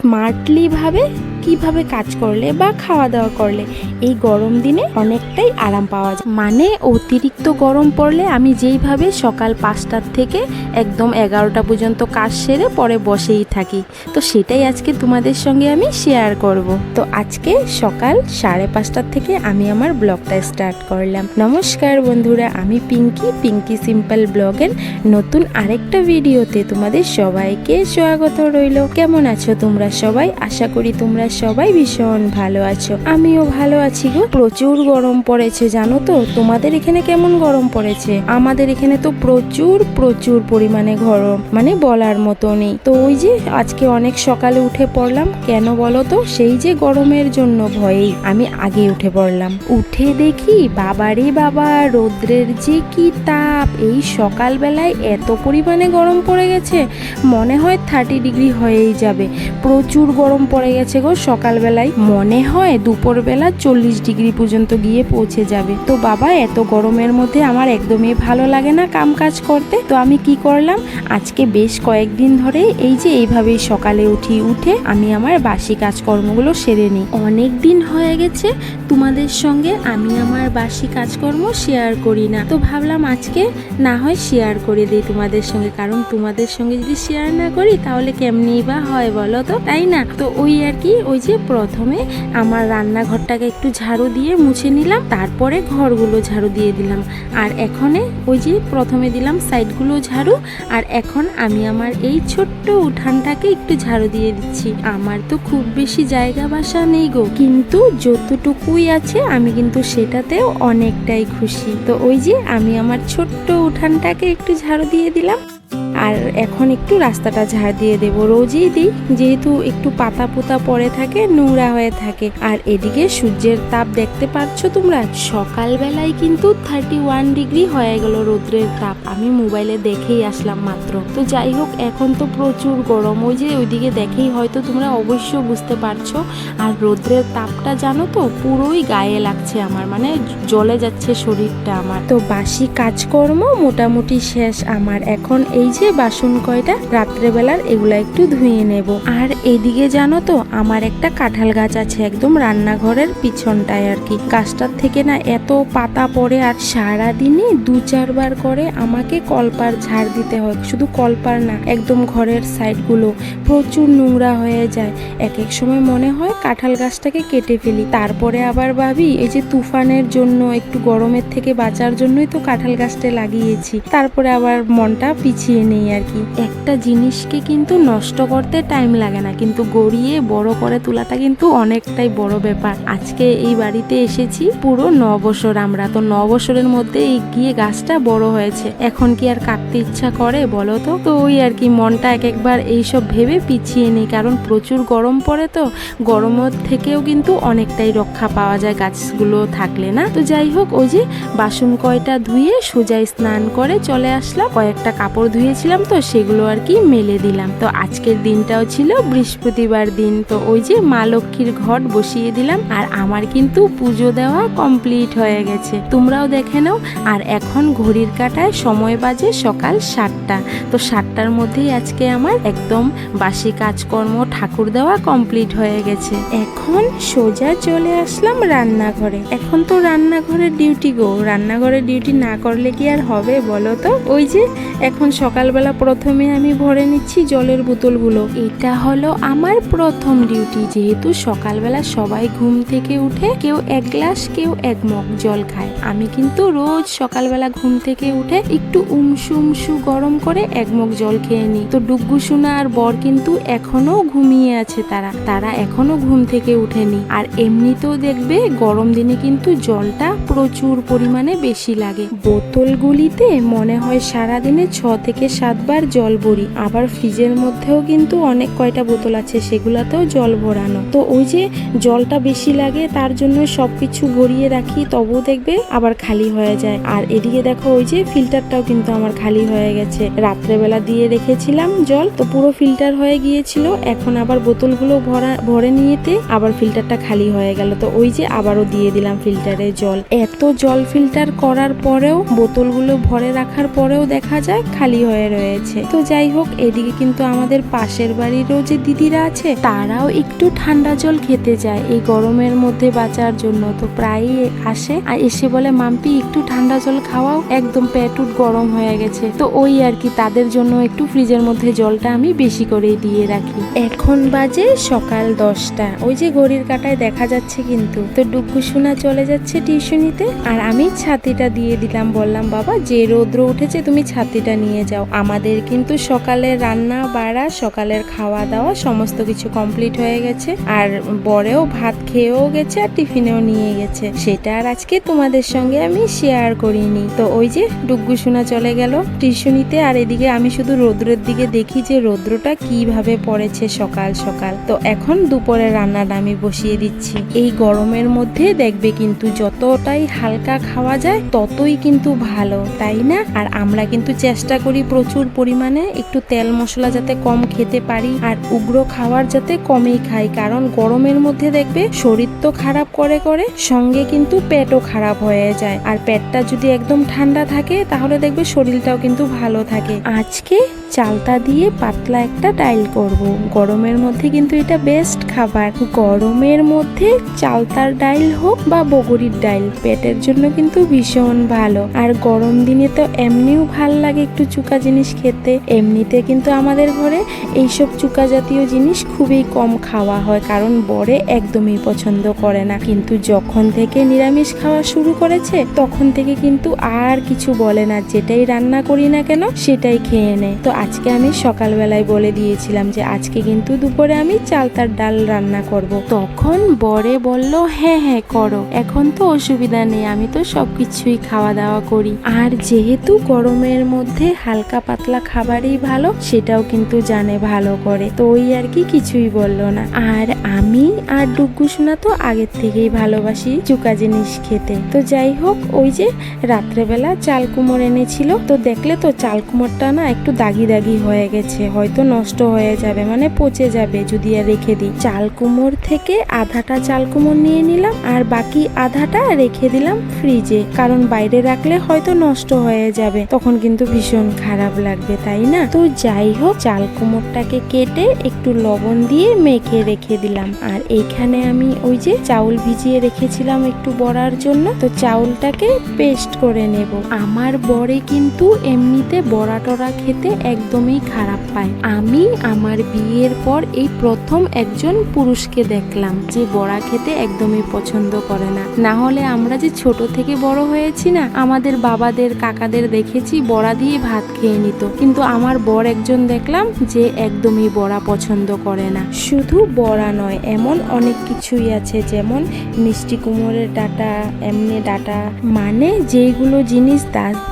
স্মার্টলিভাবে কীভাবে কাজ করলে বা খাওয়া দাওয়া করলে এই গরম দিনে অনেকটাই আরাম পাওয়া যায়। মানে অতিরিক্ত গরম পড়লে আমি যেইভাবে সকাল পাঁচটার থেকে একদম এগারোটা পর্যন্ত কাজ সেরে পরে বসেই থাকি। তো সেটাই আজকে তোমাদের সঙ্গে আমি শেয়ার করব। তো আজকে সকাল সাড়ে পাঁচটার থেকে আমি আমার ব্লগটা স্টার্ট করলাম। নমস্কার বন্ধুরা, আমি পিঙ্কি পিঙ্কি সিম্পল ব্লগের নতুন আরেকটা ভিডিওতে তোমাদের সবাইকে স্বাগত রইল। কেমন আছো তোমরা সবাই? আশা করি তোমরা সবাই ভীষণ ভালো আছো। আমিও ভালো আছি গো। প্রচুর গরম পড়েছে, জানো তো? তোমাদের এখানে কেমন গরম পড়েছে? আমাদের এখানে তো প্রচুর প্রচুর পরিমাণে গরম। মানে বলার মতো নেই। তো ওই যে আজকে অনেক সকালে উঠে পড়লাম। কেন বলো তো? সেই যে গরমের জন্য ভয়েই আমি আগে উঠে পড়লাম। উঠে দেখি বাবারে বাবা, রৌদ্রের যে কি তাপ! এই সকালবেলায় এত পরিমাণে গরম পড়ে গেছে। মনে হয় থার্টি ডিগ্রি হয়েই যাবে। প্রচুর গরম পড়ে গেছে গো সকালবেলায় মনে হয় দুপুরবেলা চল্লিশ ডিগ্রি পর্যন্ত গিয়ে পৌঁছে যাবে। তো বাবা, এত গরমের মধ্যে আমার একদমই ভালো লাগে না কাম কাজ করতে। তো আমি কি করলাম? আজকে বেশ কয়েকদিন ধরে এই যে এইভাবেই সকালে উঠি, উঠে আমি আমার বাসি কাজকর্মগুলো সেরে নিই। অনেক দিন হয়ে গেছে তোমাদের সঙ্গে আমি আমার বাসি কাজকর্ম শেয়ার করি না। তো ভাবলাম আজকে না হয় শেয়ার করে দিই তোমাদের সঙ্গে, কারণ তোমাদের সঙ্গে যদি শেয়ার না করি তাহলে কেমনি বা হয় বলো তো? তাই না? তো ওই আর কি ওই যে প্রথমে আমার রান্নাঘরটাকে একটু ঝাড়ু দিয়ে মুছে নিলাম, তারপরে ঘরগুলো ঝাড়ু দিয়ে দিলাম। আর এখনে ওই যে প্রথমে দিলাম সাইডগুলো ঝাড়ু, আর এখন আমি আমার এই ছোট্ট উঠানটাকে একটু ঝাড়ু দিয়ে দিচ্ছি। আমার তো খুব বেশি জায়গা বাসা নেই গো, কিন্তু যতটুকুই আছে আমি কিন্তু সেটাতেও অনেকটাই খুশি। তো ওই যে আমি আমার ছোট্ট উঠানটাকে একটু ঝাড়ু দিয়ে দিলাম। আর এখন একটু রাস্তাটা ঝাড় দিয়ে দেব। রোজই দিই, যেহেতু একটু পাতা পোতা পড়ে থাকে, নোংরা হয়ে থাকে। আর এদিকে সূর্যের তাপ দেখতে পাচ্ছ তোমরা? সকালবেলায় কিন্তু থার্টি ওয়ান ডিগ্রি হয়ে গেল রৌদ্রের তাপ। আমি মোবাইলে দেখেই আসলাম মাত্র। তো যাই হোক, এখন তো প্রচুর গরম। ওই যে ওইদিকে দেখেই হয়তো তোমরা অবশ্য বুঝতে পারছ। আর রৌদ্রের তাপটা জানো তো, পুরোই গায়ে লাগছে আমার। মানে জ্বলে যাচ্ছে শরীরটা আমার। তো বাসি কাজকর্ম মোটামুটি শেষ। আমার এখন এই যে বাসন কয়টা রাত্রেবেলার এগুলা একটু ধুয়ে নেব। আর এদিকে জানো তো, আমার একটা কাঁঠাল গাছ আছে একদম রান্নাঘরের পিছনটায় আর কি। গাছটার থেকে না এত পাতা পড়ে আর সারা দিনে দু চারবার করে আমাকে কলপার ঝাড় দিতে হয়। শুধু কলপার না, একদম ঘরের সাইডগুলো প্রচুর নোংরা হয়ে যায়। এক এক সময় মনে হয় কাঁঠাল গাছটাকে কেটে ফেলি। তারপরে আবার ভাবি, এই যে তুফানের জন্য, একটু গরমের থেকে বাঁচার জন্যই তো কাঁঠাল গাছটা লাগিয়েছি। তারপরে আবার মনটা পিছিয়ে নেই আর কি। একটা জিনিসকে কিন্তু নষ্ট করতে টাইম লাগে না, কিন্তু গড়িয়ে বড় করে তোলাটা কিন্তু অনেকটাই বড় ব্যাপার। আজকে এই বাড়িতে এসেছি, পুরো ন বছর আমরা। তো ন বছরের মধ্যে গিয়ে গাছটা বড় হয়েছে। এখন কি আর কাটতে ইচ্ছা করে বলো তো? তো ওই আর কি, মনটা এক একবার এইসব ভেবে পিছিয়ে নেই, কারণ প্রচুর গরম পড়ে তো। গরমের থেকেও কিন্তু অনেকটাই রক্ষা পাওয়া যায় গাছগুলো থাকলে না। তো যাই হোক, ওই যে বাসন কয়টা ধুয়ে সোজাই স্নান করে চলে আসলাম। কয়েকটা কাপড় ধুয়েছিলাম তো সেগুলো আর কি মেলে দিলাম। তো আজকের দিনটাও ছিল বৃহস্পতিবার দিন। তো ওই যে মা লক্ষ্মীর ঘট বসিয়ে দিলাম আর আমার কিন্তু পুজো দেওয়া কমপ্লিট হয়ে গেছে। তোমরাও দেখে নাও। আর এখন ঘড়ির কাটায় সময় বাজে সকাল সাতটা। তো সাতটার মধ্যেই আজকে আমার একদম বাসি কাজকর্ম ঠাকুর দেওয়া কমপ্লিট হয়ে গেছে। এখন সোজা চলে আসলাম রান্নাঘরে। এখন তো রান্নাঘরের ডিউটি গো। রান্নাঘরের ডিউটি না করলে কি আর হবে বলো তো? ওই যে এখন সকালবেলা প্রথমে আমি ভরে নিচ্ছি জলের বোতলগুলো। এটা হলো আমার প্রথম ডিউটি। যেহেতু সকালবেলা সবাই ঘুম থেকে উঠে কেউ এক গ্লাস, কেউ এক মগ জল খায়। আমি কিন্তু রোজ সকালবেলা ঘুম থেকে উঠে একটু উমসু উমসু গরম করে এক মগ জল খেয়ে নিই। তো ডুগ্গু সোনা আর বর কিন্তু এখনও ঘুমিয়ে আছে তারা। তারা এখনও ঘুম থেকে উঠেনি। আর এমনিতেও দেখবে গরম দিনে কিন্তু জলটা প্রচুর পরিমাণে বেশি লাগে। বোতলগুলিতে মনে হয় সারাদিনে ছ থেকে সাতবার জল ভরি। আবার ফ্রিজের মধ্যেও কিন্তু অনেক কয়টা বোতল আছে, সেগুলাতেও জল ভরানো। তো ওই যে জলটা বেশি লাগে, তার জন্য সব কিছু ভরিয়ে রাখি তবু দেখবে আবার খালি হয়ে যায়। আর এদিকে দেখো ওই যে ফিল্টারটাও কিন্তু আমার খালি হয়ে গেছে। রাত্রেবেলা দিয়ে রেখেছিলাম জল, তো পুরো ফিল্টার হয়ে গিয়েছিল। এখন আবার বোতলগুলো ভরা, ভরে নিয়েতে আবার ফিল্টারটা খালি হয়ে গেল। তো ওই যে আবারও দিয়ে দিলাম ফিল্টারে জল। এত জল ফিল্টার করার পরেও বোতলগুলো ভরে রাখার পরেও দেখা যায় খালি হয়ে রয়েছে। তো যাই হোক, এদিকে কিন্তু আমাদের পাশের বাড়িরও যে দিদিরা আছে, তারাও একটু ঠান্ডা জল খেতে যায়। এই গরমের মধ্যে বাঁচার জন্য তো প্রায়ই আসে। আর এসে বলে, মাম্পি, একটু ঠান্ডা জল খাওয়াও। একদম পেটুট গরম হয়ে গেছে। তো ওই আর কি, তাদের জন্য একটু ফ্রিজের মধ্যে জলটা আমি বেশি করে দিয়ে রাখি। এখন বাজে সকাল দশটা। ওই যে ঘড়ির কাটায় দেখা যাচ্ছে কিন্তু। তো ডুগ্গু সোনা চলে যাচ্ছে টিউশনিতে। আর আমি ছাতিটা দিয়ে দিলাম। বললাম, বাবা, যে রৌদ্র উঠেছে, তুমি ছাতিটা নিয়ে যাও। আমাদের কিন্তু সকালের রান্না, বাড়া, সকালের খাওয়া দাওয়া সমস্ত কিছু কমপ্লিট হয়ে গেছে। আর বরেও ভাত খেয়েও গেছে আর টিফিনেও নিয়ে গেছে। সেটা আর আজকে তোমাদের সঙ্গে আমি শেয়ার করিনি। তো ওই যে ডুগ্গু সোনা চলে গেল টিউশনিতে আর এদিকে আমি শুধু রৌদ্রের দিকে দেখি যে রৌদ্রটা কীভাবে পড়েছে সকাল সকাল। তো এখন দুপুরে রান্নাটা আমি বসিয়ে দিচ্ছি। এই গরমের মধ্যে দেখবে কিন্তু যতটাই হালকা খাওয়া যায় ততই কিন্তু ভালো, তাই না? আর আমরা কিন্তু চেষ্টা করি প্রচুর পরিমাণে একটু তেল মশলা যাতে কম খেতে পারি আর উগ্র খাওয়ার যাতে কমই খাই। কারণ গরমের মধ্যে দেখবে শরীর তো খারাপ করে করে, সঙ্গে কিন্তু পেটও খারাপ হয়ে যায়। আর পেটটা যদি একদম ঠান্ডা থাকে, তাহলে দেখবে শরীরটাও কিন্তু ভালো থাকে। আজকে চালতা দিয়ে পাতলা একটা ডাইল করব। গরমের মধ্যে কিন্তু এটা বেস্ট খাবার। গরমের মধ্যে চালতার ডাইল হোক বা বগরির ডাইল, পেটের জন্য কিন্তু ভীষণ ভালো। আর গরম দিনে তো এমনিও ভালো লাগে একটু চুকা জিনিস খেতে। এমনিতে কিন্তু আমাদের ঘরে এইসব চুকা জাতীয় জিনিস খুবই কম খাওয়া হয়, কারণ বরে একদমই পছন্দ করে না। কিন্তু যখন থেকে নিরামিষ খাওয়া শুরু করেছে, তখন থেকে কিন্তু আর কিছু বলে না। যেটাই রান্না করি না কেন, সেটাই খেয়ে নেয়। তো আজকে আমি সকালবেলায় বলে দিয়েছিলাম যে আজকে কিন্তু দুপুরে আমি চালতার ডাল রান্না করব। তখন বরে বলল হ্যাঁ হ্যাঁ করো। এখন তো অসুবিধা নেই, আমি তো সবকিছুই খাওয়া দাওয়া করি। আর যেহেতু গরমের মধ্যে হালকা পাতলা খাবারই ভালো, সেটাও কিন্তু জানে ভালো করে। তো ওই আর কি কিছুই বলল না। আর আমি আর সোনা তো আগের থেকেই ভালোবাসি চুকা জিনিস খেতে। তো যাই হোক, ওই যে রাত্রেবেলা চাল কুমোর এনেছিল। তো দেখলে তো চাল কুমোরটা না একটু দাগি দাগি হয়ে গেছে, হয়তো নষ্ট হয়ে যাবে মানে পচে যাবে, যদি আর রেখে দিই। চাল কুমোর থেকে আধাটা চাল কুমোর নিয়ে নিলাম, আর বাকি আধাটা রেখে দিলাম ফ্রিজে কারণ বাইরে রাখলে হয়তো নষ্ট হয়ে যাবে, তখন কিন্তু ভীষণ খারাপ লাগবে, তাই না? তো যাই হোক, চাল কুমোরটাকে কেটে একটু লবণ দিয়ে মেখে রেখে দিলাম। আর এইখানে আমি ওই যে চাউল ভিজিয়ে রেখেছিলাম একটু বড়ার জন্য, তো চাউলটাকে পেস্ট করে নেব। আমার বরে কিন্তু এমনিতে বড়া টড়া খেতে একদমই খারাপ পায়। আমি আমার বিয়ের পর এই প্রথম একজন পুরুষকে দেখলাম, যে বড়া খেতে একদমই পছন্দ করে না। না হলে আমরা যে ছোট থেকে বড় হয়েছি না, আমাদের বাবাদের, কাকাদের দেখেছি বড়া দিয়ে ভাত খেয়ে নিত। কিন্তু আমার বর একজন দেখলাম, যে একদমই বড়া পছন্দ করে না। শুধু বড়া নয়, এমন অনেক কিছুই আছে, যেমন মিষ্টি কুমোরের ডাটা, এমনি ডাটা। মানে যেইগুলো জিনিস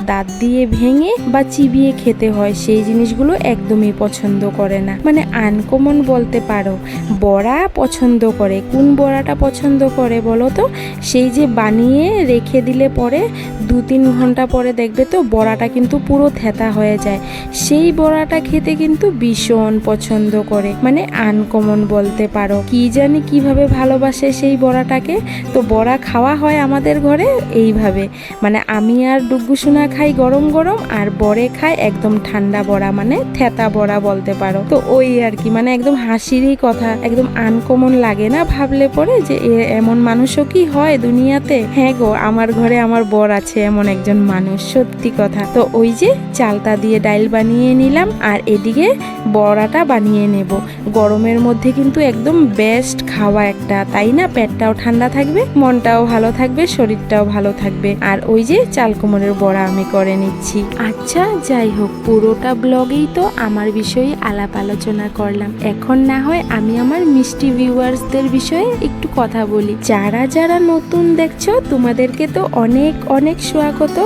দাঁত দিয়ে ভেঙে বা চিবিয়ে খেতে হয়, সেই জিনিসগুলো একদমই পছন্দ করে না। মানে আনকমন বলতে পারো, বড়া পছন্দ করে। কোন বড়াটা পছন্দ করে বলো তো? সেই যে বানিয়ে রেখে দিলে পরে দু তিন ঘণ্টা পরে দেখবে তো বড়াটা কিন্তু পুরো থেতা হয়ে যায়। সেই বড়াটা খেতে কিন্তু ভীষণ পছন্দ করে। মানে আনকমন বলতে পারো। কি জানি কীভাবে ভালোবাসে সেই বড়াটাকে। তো বড়া খাওয়া হয় আমাদের ঘরে এইভাবে। মানে আমি আর ডুগ্গু সোনা খাই গরম গরম আর বরে খায় একদম ঠান্ডা বড়া মানে থেতা বড়া বলতে পারো। তো ওই আর কি মানে একদম হাসিরই কথা, একদম আনকমন লাগে না ভাবলে পরে যে এমন মানুষও কি হয় দুনিয়াতে? হ্যাঁ গো, আমার ঘরে আমার বর আছে এমন একজন মানুষ, সত্যি কথা। তো ওই যে চালতা দিয়ে ডাইল বানিয়ে নিলাম আর এদিকে বড়াটা বানিয়ে নেব। গরমের মধ্যে কিন্তু একদম বেস্ট খাওয়া একটা, তাই না? পেটটাও ঠান্ডা থাকবে, মনটাও ভালো থাকবে, শরীরটাও ভালো থাকবে। আর ওই যে চাল কোমরের বড়া আমি করে নিচ্ছি। আচ্ছা যাই হোক, পুরোটা ব্লগেই তো আমার বিষয়ে আলাপ আলোচনা করলাম। এখন না হয় আমি আমার মিষ্টি ভিউয়ার্সদের বিষয়ে একটু কথা বলি। যারা যারা নতুন দেখছ, তোমাদেরকে তো অনেক অনেক স্বাগত।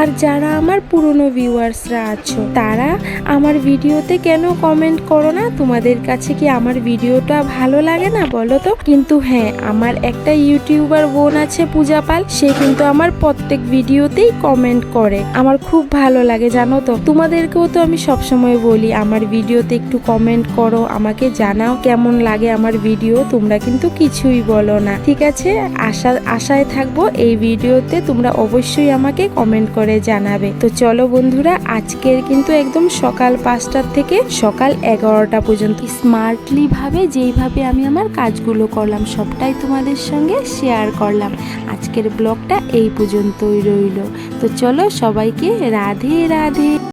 আর যারা আমার পুরনো ভিউয়ার্সরা আছো, তারা আমার ভিডিওতে কেন কমেন্ট করো না? তোমাদের কাছে কি আমার ভিডিওটা ভালো লাগে না বলো তো? কিন্তু হ্যাঁ আমার একটা ইউটিউবার বোন আছে পূজা পাল সে কিন্তু আমার প্রত্যেক ভিডিওতেই কমেন্ট করে। আমার খুব ভালো লাগে, জানো তো? তোমাদেরকেও তো আমি সবসময় বলি, আমার ভিডিওতে একটু কমেন্ট করো, আমাকে জানাও কেমন লাগে আমার ভিডিও, তোমরা কিন্তু কিছুই বলো না। ঠিক আছে? আশা, আশায় থাকব এই ভিডিওতে তোমরা অবশ্যই আমাকে কমেন্ট করে জানাবে। তো চলো বন্ধুরা, আজকের কিন্তু একদম সকাল পাঁচটার থেকে সকাল এগারোটা পর্যন্ত। স্মার্টলি ভাবে, যেইভাবে আমি আমার কাজগুলো করলাম, সবটাই তোমাদের সঙ্গে শেয়ার করলাম। আজকের ব্লগটা এই পর্যন্তই রইল। তো চলো সবাইকে রাধে রাধে।